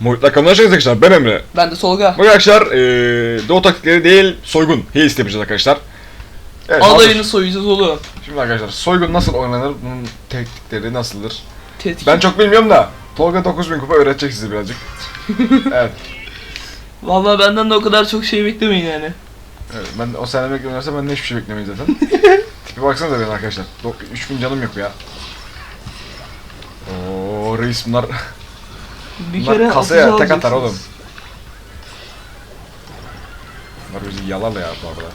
Muhitler kanalına hoş arkadaşlar. Ben Emre. Ben de Tolga. Bugün arkadaşlar eee doğu taktikleri değil soygun. Heist yapacağız arkadaşlar. Evet, Alayını soyacağız oğlum. Şimdi arkadaşlar soygun nasıl oynanır? Bunun teknikleri nasıldır? Tetkik. Ben çok bilmiyorum da Tolga 9000 kupa öğretecek size birazcık. evet. Vallahi benden de o kadar çok şey beklemeyin yani. evet. Ben o sene beklemiyorsa ben de hiçbir şey beklemeyin zaten. Tipi baksanıza benim arkadaşlar. Do- 3000 canım yok ya. Oo reis bunlar Bir Bunlar kere kasaya tek atar oğlum. bunlar bizi yalar ya bu arada.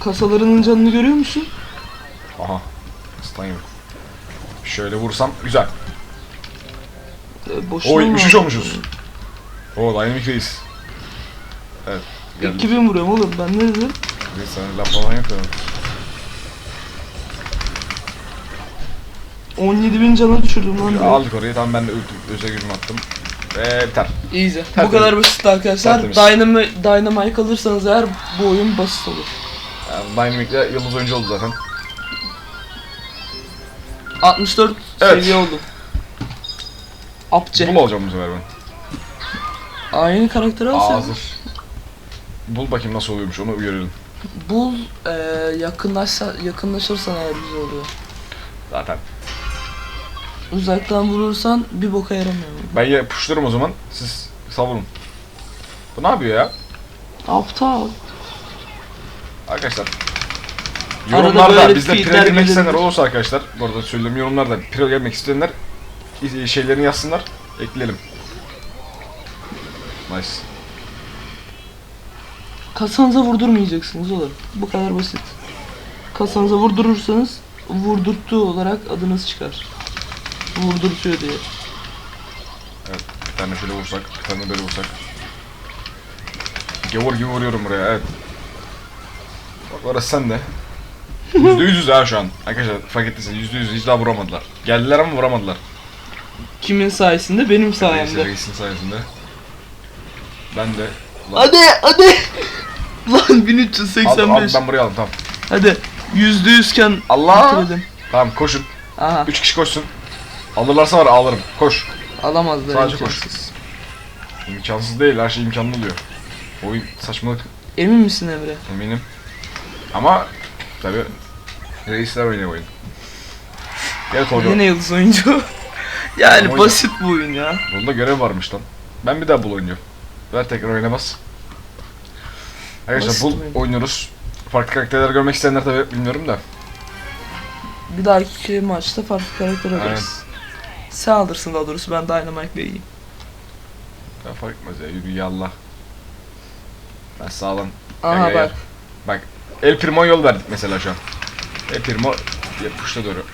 Kasalarının canını görüyor musun? Aha. Stun yok. Şöyle vursam güzel. Ee, boşuna Oy mı üşüş aldın? olmuşuz. Oo Dynamic Reis. Evet. Geldi. 2000 vuruyorum oğlum ben ne dedim? Reis sana laf falan yapıyorum. 17.000 cana düşürdüm lan. Aldık orayı tamam ben de ulti özel gücümü attım. Ve biter. Easy. Bu kadar basit arkadaşlar. Tertemiz. Dynamite, Dynamite alırsanız eğer bu oyun basit olur. Yani Dynamic'le yıldız oyuncu oldu zaten. 64 Evet. seviye oldum. Apçe. Bul olacağım bu sefer ben. Aynı karakteri al Aa, sen. hazır. Bul bakayım nasıl oluyormuş onu görelim. Bul e, yakınlaşsa, yakınlaşırsan eğer güzel oluyor. Zaten. Uzaktan vurursan bir boka yaramıyor. Ben ya pushlarım o zaman. Siz savurun. Bu ne yapıyor ya? Aptal. Arkadaşlar Yorumlarda böyle bizde feedler pire girmek isteyenler olursa arkadaşlar Bu arada söylüyorum yorumlarda pire gelmek isteyenler i- şeylerini yazsınlar ekleyelim Nice Kasanıza vurdurmayacaksınız oğlum. Bu kadar basit. Kasanıza vurdurursanız vurdurttuğu olarak adınız çıkar. Vurdurtuyor diye. Bir tane şöyle vursak bir tane böyle vursak Gavur gibi vuruyorum buraya evet Bak orası sende Yüzde yüzüz ha şu an Arkadaşlar fark ettiyseniz yüzde yüz hiç daha vuramadılar Geldiler ama vuramadılar Kimin sayesinde? Benim sayemde. reisin sayesinde Ben de Lan, Hadi hadi. Lan al, al, 1385. ben buraya aldım tamam Hadi. Yüzde yüzken Allah bitirdim. Tamam koşun Aha. Üç kişi koşsun. Alırlarsa var ağlarım. Koş. Alamazlar. Sadece imkansız. İmkansız değil her şey imkanlı oluyor. Oyun saçmalık Emin misin Emre? eminim. Ama tabi reisler oynuyor oyun. Gel Tolga. Yine yıldız oyuncu. yani Ama basit bu oyun ya. Bunda görev varmış lan. Ben bir daha bul oynuyorum. Ver tekrar oynamaz. Arkadaşlar bul oyun. oynuyoruz. Farklı karakterler görmek isteyenler tabi bilmiyorum da. Bir dahaki maçta farklı karakter alırız. Sen alırsın daha doğrusu ben Dynamite'le iyiyim. Ya fark etmez ya yürü yallah. Ben sağlam. Aha gel, bak. Bak El Primo yol verdik mesela şu an. El Primo yapışta doğru.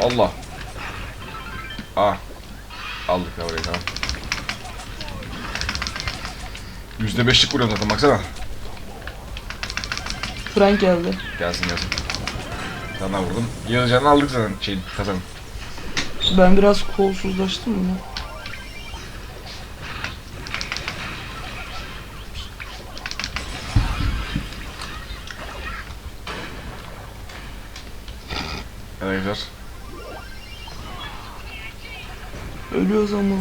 Allah. Aa. Aldık ya orayı tamam. Yüzde beşlik vuruyorum zaten baksana. Frank geldi. Gelsin gelsin. Sana vurdum. Yağız canını aldık zaten şeyin kazanın. Ben biraz kolsuzlaştım mı? Arkadaşlar. Ölüyor zaman.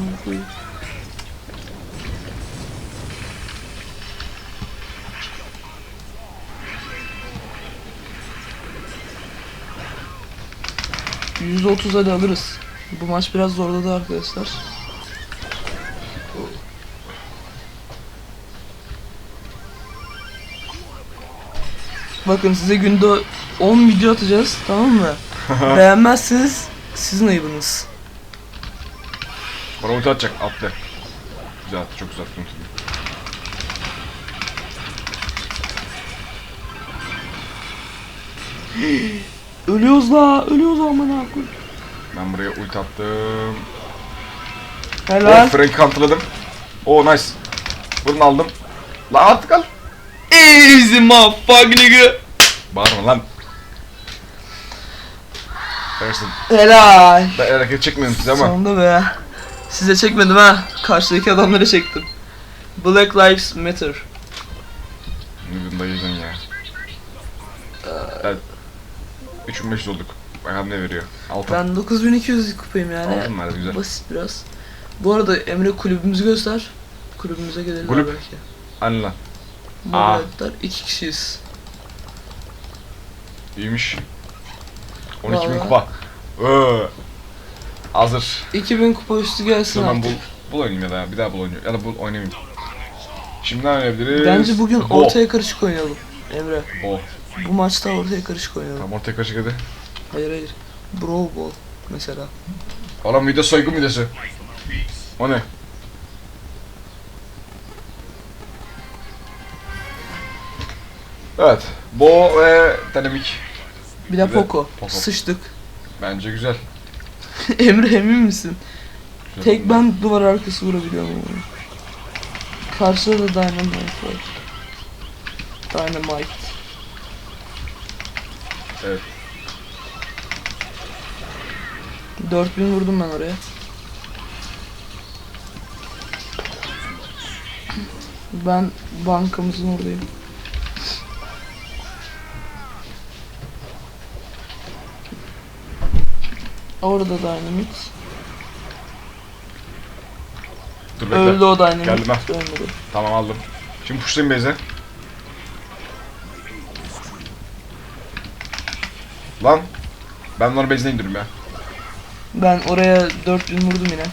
%30 hadi alırız. Bu maç biraz zorladı arkadaşlar. Bakın size günde 10 video atacağız tamam mı? Beğenmezseniz sizin ayıbınız. Bana ulti atacak attı. Güzel attı çok güzel attı ultiyi. Ölüyoruz la, ölüyoruz amına koyayım. Ben buraya ulti attım. Helal. Oh Frank kantladım. Oh nice. Bunu aldım. Lan artık al. Easy motherfucker nigga. Bağırma lan. Versin. Helal. Ben hareket çekmedim size ama. Sonunda be. Size çekmedim ha. Karşıdaki adamlara çektim. Black Lives Matter. Bugün dayıdın ya. Evet. 3500 olduk. Bakalım ne veriyor. Altın. Ben 9200 kupayım yani. Altın var güzel. Basit biraz. Bu arada Emre kulübümüzü göster. Kulübümüze gelelim Kulüp? belki. Lan. Aa. Moderatlar iki kişiyiz. İyiymiş. 12 bin Vallahi. kupa. Ee, hazır. 2000 kupa üstü gelsin Dur ben artık. bul, bul oynayayım ya da bir daha bul oynayayım. Ya da bul oynamayayım. Şimdi ne oynayabiliriz? Bence bugün Bo. ortaya karışık oynayalım. Emre. Bo. Bu maçta ortaya karışık oynayalım. Tamam ortaya karışık hadi. Hayır hayır. Brawl Ball mesela. Oğlum video soygun videosu. O ne? Evet. Bo ve dinamik. Bir de Poco. Poco. Sıçtık. Bence güzel. Emre emin misin? Güzel Tek ben duvar arkası vurabiliyorum ama. Karşıda da Dynamite var. Dynamite. Evet. 4000 vurdum ben oraya. Ben bankamızın oradayım. Orada Dynamite. Dur bekle. Öldü o Dynamite. Geldim ha. Ölmedi. Tamam aldım. Şimdi pushlayayım base'e. Lan. Ben onları base'ine indiririm ya. Ben oraya 4000 vurdum yine.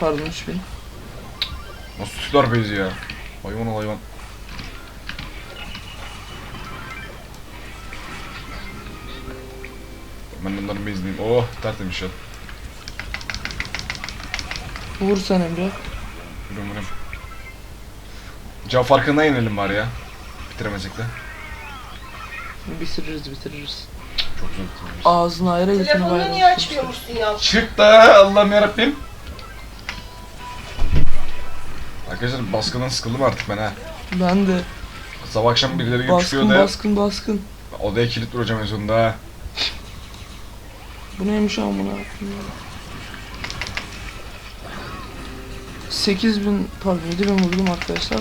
Pardon 3000. Nasıl tutuyorlar base'i ya? Hayvan ol hayvan. Ben onların base'indeyim. Oh tertemiz ya. Vur sen Emre. Vurum vurum. Can farkına inelim var ya. Bitiremesek de. Bitiririz bitiririz. Çok bitiririz. Ağzını ayrı götünü Telefonunu niye açmıyormuşsun ya? Çık da Allah'ım yarabbim. Arkadaşlar baskından sıkıldım artık ben ha. Ben de Sabah akşam birileri gibi çıkıyor baskın da baskın baskın. odaya kilit vuracağım en sonunda ha. Bu neymiş amına? 8000 pardon 7000 vurdum arkadaşlar.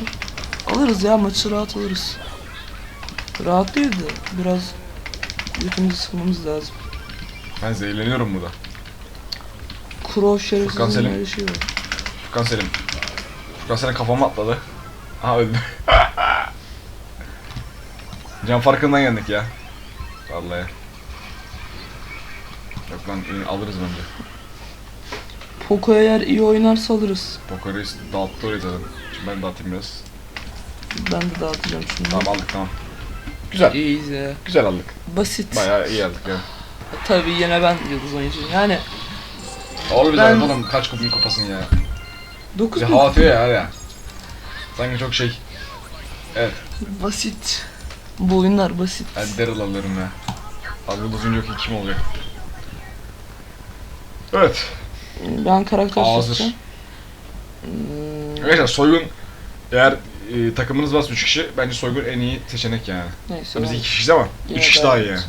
Alırız ya maçı rahat alırız. Rahat değil de biraz götümüzü sıkmamız lazım. Ben zehirleniyorum burada. Kuro Furkan şerefsizliğin Selim. var. Furkan Selim. Furkan Selim kafama atladı. Aha öldü. Can farkından yendik ya. Vallahi. Yok lan iyi, alırız bence. Poco eğer iyi oynarsa alırız. Poker'i dağıttı orayı zaten. Şimdi ben dağıtayım biraz. Ben de dağıtacağım şimdi. Tamam aldık tamam. Güzel. İyiyiz ya. Güzel aldık. Basit. Bayağı iyi aldık ya. Tabii yine ben yıldız oyuncuyum. Yani Oğlum Ben- oğlum kaç kupun kupasın ya. 9 Bize hava atıyor ya hala. Sanki çok şey. Evet. basit. Bu oyunlar basit. Ben Daryl alırım ya. Abi yıldızın yok ki kim olacak? Evet. Ben karakter Hazır. seçeceğim. Hmm, Arkadaşlar soygun eğer e, takımınız varsa 3 kişi bence soygun en iyi seçenek yani. neyse. Biz ben- 2 kişiyiz ama Yine 3 kişi daha iyi. yani.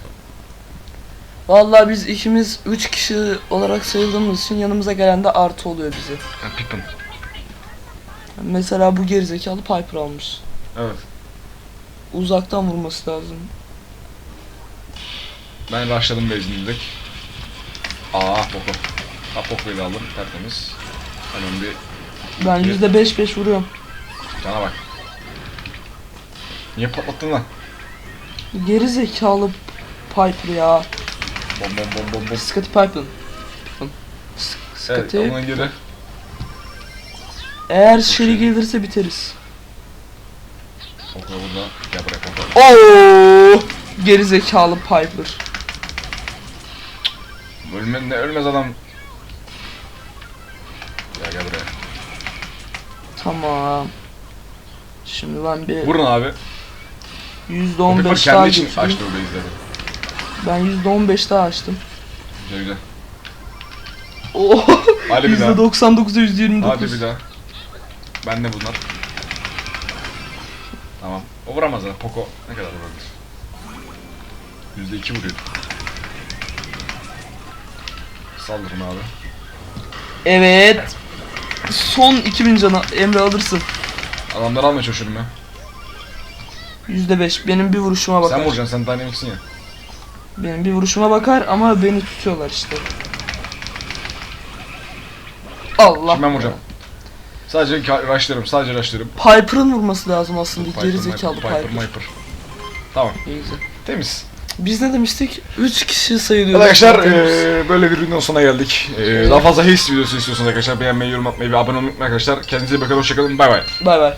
Vallahi biz ikimiz 3 kişi olarak sayıldığımız için yanımıza gelen de artı oluyor bize. Yani Pippin. Mesela bu gerizekalı Piper almış. Evet. Uzaktan vurması lazım. Ben base'ini direkt. Aa Poco. Ha Poco'yu da aldım tertemiz. Hemen bir Ben İyi. %5-5 vuruyorum. cana bak. Niye patlattın lan? Gerizekalı Piper ya. Bom bom bom bom bom. Scotty Piper. Piper. S- Evet ona geri. Eğer Shelly gelirse biteriz. Poco burada. Gel buraya Poco. Oo! Gerizekalı Piper. Ölme, ne ölmez adam. Ya gel buraya. Tamam. Şimdi ben bir Vurun abi. %15 Popper daha kendi için getireyim. açtı orada izledi. Ben %15 daha açtım. Güzel güzel. Oo! Hadi bir daha. %99'a %29. Hadi bir daha. Ben de bunlar. Tamam. O vuramaz ha. Poco ne kadar vurabilir? Yüzde iki vuruyor. Saldırın abi. Evet. Son 2000 cana Emre alırsın. Adamları almaya çalışıyorum ya. %5. Benim bir vuruşuma bakar. Sen vuracaksın sen dynamicsin ya. Benim bir vuruşuma bakar ama beni tutuyorlar işte. Allah. Şimdi ben vuracağım. Sadece rushlıyorum, sadece rushlıyorum. Piper'ın vurması lazım aslında. Piper, Geri zekalı Piper, Piper. Piper, Piper. Tamam, İyi güzel. temiz. Biz ne demiştik? 3 kişi sayılıyor. Arkadaşlar eee, böyle bir videonun sonuna geldik. Eee, daha fazla Haze videosu istiyorsanız arkadaşlar beğenmeyi, yorum atmayı ve abone olmayı unutmayın arkadaşlar. Kendinize iyi bakın, hoşçakalın, bay bay. Bay bay.